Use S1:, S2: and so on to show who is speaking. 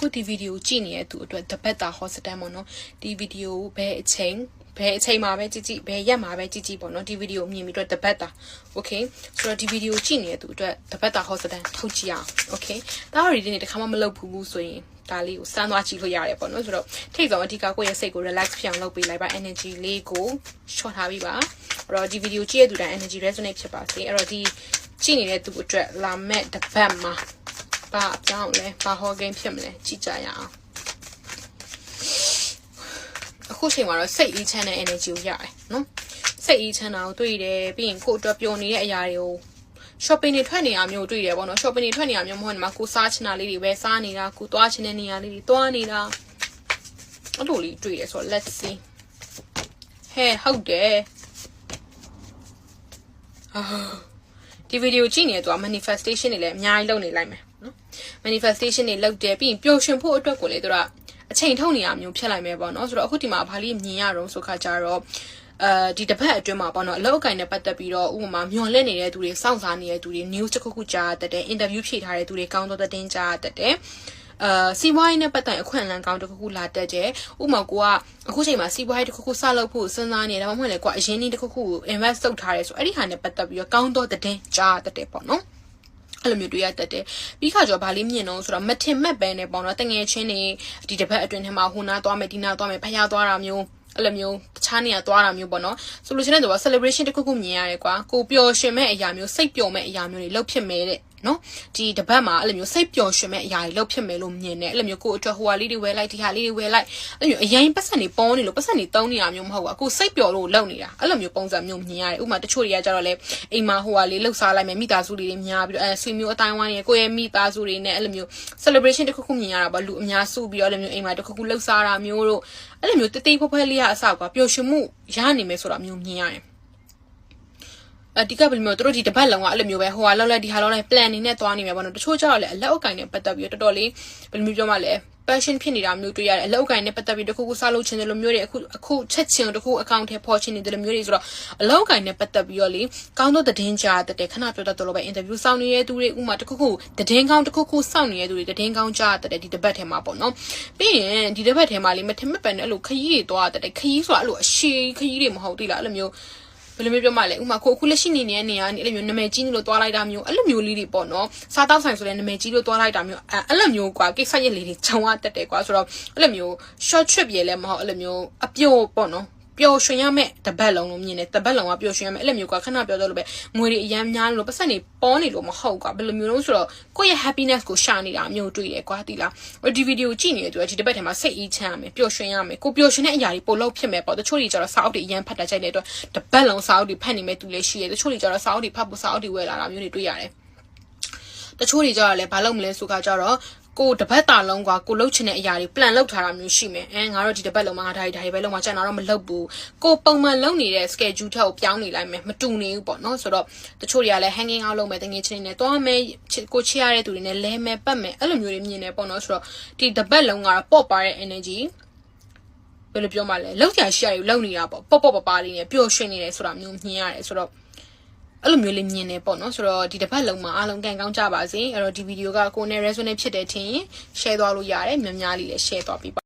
S1: အခုဒီဗီဒီယိုကြည့်နေတဲ့သူအတွက်တပတ်တာ hospital ပေါ့နော်ဒီဗီဒီယိုဘယ်အချိန်ဘယ်အချိန်မှာပဲကြည့်ကြည့်ဘယ်ရက်မှာပဲကြည့်ကြည့်ပေါ့နော်ဒီဗီဒီယိုမြင်ပြီးတော့တပတ်တာ okay ဆိုတော့ဒီဗီဒီယိုကြည့်နေတဲ့သူအတွက်တပတ်တာ hospital ထုတ်ကြည့်အောင် okay ဒါရီဒီနေ့တစ်ခါမှမလုပ်ဘူးဘူးဆိုရင်ဒါလေးကိုစမ်းသွားကြည့်လို့ရတယ်ပေါ့နော်ဆိုတော့ထိတ်ဆုံးအဓိကကိုယ့်ရဲ့စိတ်ကို relax ဖြစ်အောင်လုပ်ပေးလိုက်ပါ energy လေးကို short ထားပြီးပါအဲ့တော့ဒီဗီဒီယိုကြည့်ရတဲ့သူတိုင်း energy resonate ဖြစ်ပါစေအဲ့တော့ဒီကြည့်နေတဲ့သူအတွက်လာမဲ့တပတ်မှာ ဘာအကြောင်းလဲဘာဟောဂိမ်းဖြစ်မလဲကြည့်ကြရအောင်အခုချိန်မှာတော့စိတ်အေးချမ်းတဲ့ energy ကိုရတယ်နော်စိတ်အေးချမ်းတာကိုတွေ့တယ်ပြီးရင်ကိုယ်အတွက်ပျော်နေတဲ့အရာတွေကို shopping တွေထွက်နေရမျိုးတွေ့တယ်ပေါ့နော် shopping တွေထွက်နေရမျိုးမဟုတ်ဒီမှာကိုစားချင်တာလေးတွေပဲစားနေတာကိုသွားချင်တဲ့နေရာလေးတွေသွားနေတာအဲ့လိုလေးတွေ့တယ်ဆိုတော့ let's see ဟဲ့ဟုတ်တယ်အာဒီဗီဒီယိုကြည့်နေတဲ့သူက manifestation တွေလည်းအများကြီးလုပ်နေလိုက်မယ်နော် manifestation တွေလုပ်တယ်ပြီးရင်ပျော်ရွှင်ဖို့အတွက်ကိုလေသူကအချိန်ထုတ်နေရမျိုးဖြစ်လိုက်မယ်ပေါ့နော်ဆိုတော့အခုဒီမှာဘာလေးမြင်ရတော့ဆိုခါကြတော့အဲဒီတစ်ပတ်အတွင်းမှာပေါ့နော်အလောက်အကင်နဲ့ပတ်သက်ပြီးတော့ဥပမာမျော်လင့်နေတဲ့သူတွေစောင့်စားနေတဲ့သူတွေ news တစ်ခုခုကြားတတ်တယ် interview ဖြည့်ထားတဲ့သူတွေကောင်းသောသတင်းကြားတတ်တယ်အာစီးပွားရေးနဲ့ပတ်သက်အခွင့်အလမ်းကောင်းတစ်ခုခုလာတက်တယ်။ဥပမာကိုကအခုချိန်မှာစီးပွားရေးတစ်ခုခုစလုပ်ဖို့စဉ်းစားနေတယ်ဒါမှမဟုတ်လေကိုကအရင်နေ့တစ်ခုခုကို invest လုပ်ထားတယ်ဆိုအဲ့ဒီဟာနဲ့ပတ်သက်ပြီးတော့ကောင်းသောသတင်းကြားတတ်တယ်ပေါ့နော်။ အဲ့လိုမျိုးတွေ့ရတတ်တယ်ပြီးခါကျတော့ဗာလေးမြင်တော့ဆိုတော့မထင်မဲ့ပဲနဲ့ပေါ့နော်တငယ်ချင်းတွေဒီတစ်ပတ်အတွင်းထဲမှာဟိုနာသွားမယ်ဒီနာသွားမယ်ဖျားသွားတာမျိုးအဲ့လိုမျိုးတခြားနေရာသွားတာမျိုးပေါ့နော်ဆိုလို့ရှိရင်တော့ celebration တစ်ခုခုမြင်ရတယ်ကွာကိုပျော်ရွှင်မဲ့အရာမျိုးစိတ်ပျော်မဲ့အရာမျိုးတွေလှုပ်ဖြစ်မဲ့တဲ့ နော်ဒီတပတ်မှာအဲ့လိုမျိုးစိတ်ပျော်ရွှင်မဲ့အရာတွေလှုပ်ဖြစ်မယ်လို့မြင်တယ်အဲ့လိုမျိုးကိုအတွက်ဟိုဟာလေးတွေဝယ်လိုက်ဒီဟာလေးတွေဝယ်လိုက်အဲ့လိုမျိုးအရင်ပတ်စံတွေပေါ်နေလို့ပတ်စံတွေတုံးနေတာမျိုးမဟုတ်ဘူးအခုစိတ်ပျော်လို့လှုပ်နေတာအဲ့လိုမျိုးပုံစံမျိုးမြင်ရတယ်ဥပမာတချို့တွေကကြတော့လေအိမ်မှာဟိုဟာလေးလှုပ်စားလိုက်မယ်မိသားစုလေးတွေများပြီးတော့အဲဆွေမျိုးအတိုင်းဝိုင်းတွေကိုယ့်ရဲ့မိသားစုတွေနဲ့အဲ့လိုမျိုး celebration တစ်ခုခုမြင်ရတာပေါ့လူအများစုပြီးတော့အဲ့လိုမျိုးအိမ်မှာတစ်ခုခုလှုပ်စားတာမျိုးတို့အဲ့လိုမျိုးတတိဖွဲဖွဲလေးရအဆောက်ကပျော်ရွှင်မှုရနိုင်မယ်ဆိုတာမျိုးမြင်ရတယ် အတိကဘယ်လိုမျိုးတို့ဒီတပတ်လုံးကအဲ့လိုမျိုးပဲဟိုဟာလောက်လိုက်ဒီဟာလောက်လိုက် plan နေနဲ့သွားနေမယ်ပေါ့နော်တချို့ကျတော့လည်းအလက်အုပ်ကင်နဲ့ပတ်သက်ပြီးတော့တော်တော်လေးဘယ်လိုမျိုးပြောမှလဲ passion ဖြစ်နေတာမျိုးတွေ့ရတယ်အလောက်ကိုင်းနဲ့ပတ်သက်ပြီးတခုခုစလုပ်ချင်တယ်လို့မျိုးတွေအခုအခုချက်ချင်တခုအကောင့်ထဲပေါ်ချင်နေတယ်လို့မျိုးတွေဆိုတော့အလောက်ကိုင်းနဲ့ပတ်သက်ပြီးတော့လေကောင်းသောသတင်းကြားတတ်တယ်ခဏပြောတတ်တယ်လို့ပဲ interview စောင့်နေတဲ့သူတွေဥမာတခုခုသတင်းကောင်းတခုခုစောင့်နေတဲ့သူတွေသတင်းကောင်းကြားတတ်တယ်ဒီတစ်ပတ်ထဲမှာပေါ့နော်ပြီးရင်ဒီတစ်ပတ်ထဲမှာလေမထင်မဲ့ပန်နဲ့အဲ့လိုခရီးတွေသွားတတ်တယ်ခရီးဆိုတာအဲ့လိုအရှိခရီးတွေမဟုတ်တိလားအဲ့လိုမျိုးဘ ယ်လိုမျိုးပြောမှလဲဥမာကိုအခုလက်ရှိနေနေတဲ့နေရာနေအဲ့လိုမျိုးနာမည်ကြီးလို့တွားလိုက်တာမျိုးအဲ့လိုမျိုးလေးတွေပေါ့နော်စားတောက်ဆိုင်ဆိုလည်းနာမည်ကြီးလို့တွားလိုက်တာမျိုးအဲ့လိုမျိုးကွာကိစ္စရက်လေးတွေခြုံရတက်တယ်ကွာဆိုတော့အဲ့လိုမျိုး short trip ရေလည်းမဟုတ်အဲ့လိုမျိုးအပြို့ပေါ့နော် ပျော်ရွှင်ရမယ့်တပတ်လုံးလို့မြင်တယ်တပတ်လုံးကပျော်ရွှင်ရမယ့်အဲ့လိုမျိုးကခဏပြောတော့လို့ပဲငွေတွေအရန်များလို့ပတ်စံတွေပေါ်နေလို့မဟုတ်ကွာဘယ်လိုမျိုးလို့ဆိုတော့ကိုယ့်ရဲ့ happiness ကိုရှာနေတာမျိုးတွေ့တယ်ကွာတိလားဒီဗီဒီယိုကြည့်နေတဲ့သူကဒီတစ်ပတ်ထဲမှာစိတ်အေးချမ်းရမယ်ပျော်ရွှင်ရမယ်ကိုပျော်ရွှင်တဲ့အရာတွေပို့လို့ဖြစ်မယ်ပေါ့တချို့တွေကျတော့စာအုပ်တွေအရန်ဖတ်တတ်ကြတဲ့အတွက်တပတ်လုံးစာအုပ်တွေဖတ်နေမဲ့သူလည်းရှိတယ်တချို့တွေကျတော့စာအုပ်တွေဖတ်ဖို့စာအုပ်တွေဝယ်လာတာမျိုးတွေတွေ့ရတယ်တချို့တွေကြတော့လည်းဘာလုပ်မလဲဆိုကကြတော့ ကိုတပတ်တာလုံးကကိုလှုပ်ချင်တဲ့အရာတွေ plan လုပ်ထားတာမျိုးရှိမယ်အဲငါတို့ဒီတပတ်လုံးမှာငါဒါတွေဒါတွေပဲလုံးမှာကျန်တာတော့မလုပ်ဘူးကိုပုံမှန်လုပ်နေတဲ့ schedule ထက်ကိုပြောင်းနေလိုက်မယ်မတူနေဘူးပေါ့နော်ဆိုတော့တချို့တွေကလည်း hanging out လုပ်မယ်တငယ်ချင်းတွေနဲ့တွားမယ်ကိုချစ်ရတဲ့သူတွေနဲ့လဲမယ်ပတ်မယ်အဲ့လိုမျိုးတွေမြင်နေပေါ့နော်ဆိုတော့ဒီတပတ်လုံးကတော့ပေါ့ပါတဲ့ energy ဘယ်လိုပြောမှလဲလောက်ချာရှိရည်လောက်နေတာပေါ့ပေါ့ပေါ့ပပလေးနဲ့ပျော်ရွှင်နေတယ်ဆိုတာမျိုးမြင်ရတယ်ဆိုတော့ အဲ့လိုမျိုးလေးမြင်နေပေါ့နော်ဆိုတော့ဒီတစ်ပတ်လုံးမှာအားလုံးကန်ကောင်းကြပါစေအဲ့တော့ဒီဗီဒီယိုကကိုယ်နဲ့ resonate ဖြစ်တဲ့ထင်ရင် share သွားလို့ရတယ်များများလေးလည်း share သွားပေးပါ